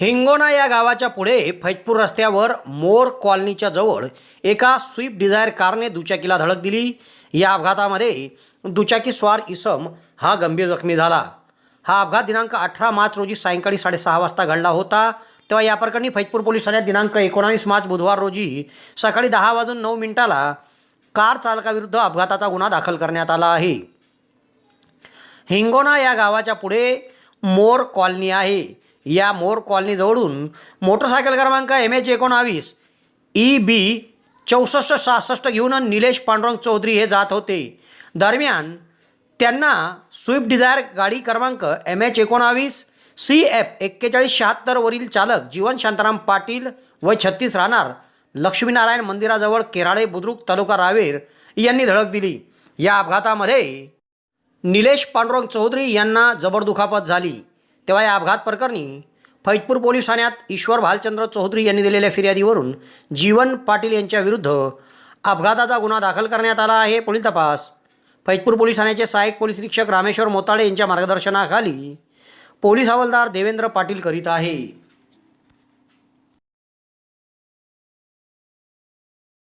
हिंगोना या गावाच्या पुढे फैजपूर रस्त्यावर मोर कॉलनीच्या जवळ एका स्विफ्ट डिझायर कारने दुचाकीला धडक दिली. या अपघातामध्ये दुचाकी स्वार इसम हा गंभीर जखमी झाला. हा अपघात दिनांक अठरा मार्च रोजी सायंकाळी साडेसहा वाजता घडला होता. तेव्हा या प्रकरणी फैजपूर पोलीस ठाण्यात दिनांक एकोणावीस मार्च बुधवार रोजी सकाळी दहा वाजून नऊ मिनिटाला कार चालकाविरुद्ध अपघाताचा गुन्हा दाखल करण्यात आला आहे. हिंगोना या गावाच्या पुढे मोर कॉलनी आहे. या मोर कॉलनीजवळून मोटरसायकल क्रमांक एम एच एकोणावीस ई बी चौसष्ट सहासष्ट घेऊन निलेश पांडुरंग चौधरी हे जात होते. दरम्यान त्यांना स्विफ्ट डिझायर गाडी क्रमांक एम एच एकोणावीस सी एफ एक्केचाळीस शहात्तरवरील चालक जीवन शांताराम पाटील व छत्तीस राहणार लक्ष्मीनारायण मंदिराजवळ केराळे बुद्रुक तालुका रावेर यांनी धडक दिली. या अपघातामध्ये निलेश पांडुरंग चौधरी यांना जबर दुखापत झाली. तेव्हा या अपघात प्रकरणी फैजपूर पोलीस ठाण्यात ईश्वर भालचंद्र चौधरी यांनी दिलेल्या फिर्यादीवरून जीवन पाटील यांच्याविरुद्ध अपघाताचा गुन्हा दाखल करण्यात आला आहे. पुढील तपास. फैजपूर पोलीस ठाण्याचे सहाय्यक पोलीस निरीक्षक रामेश्वर मोताळे यांच्या मार्गदर्शनाखाली पोलीस हवालदार देवेंद्र पाटील करीत आहे.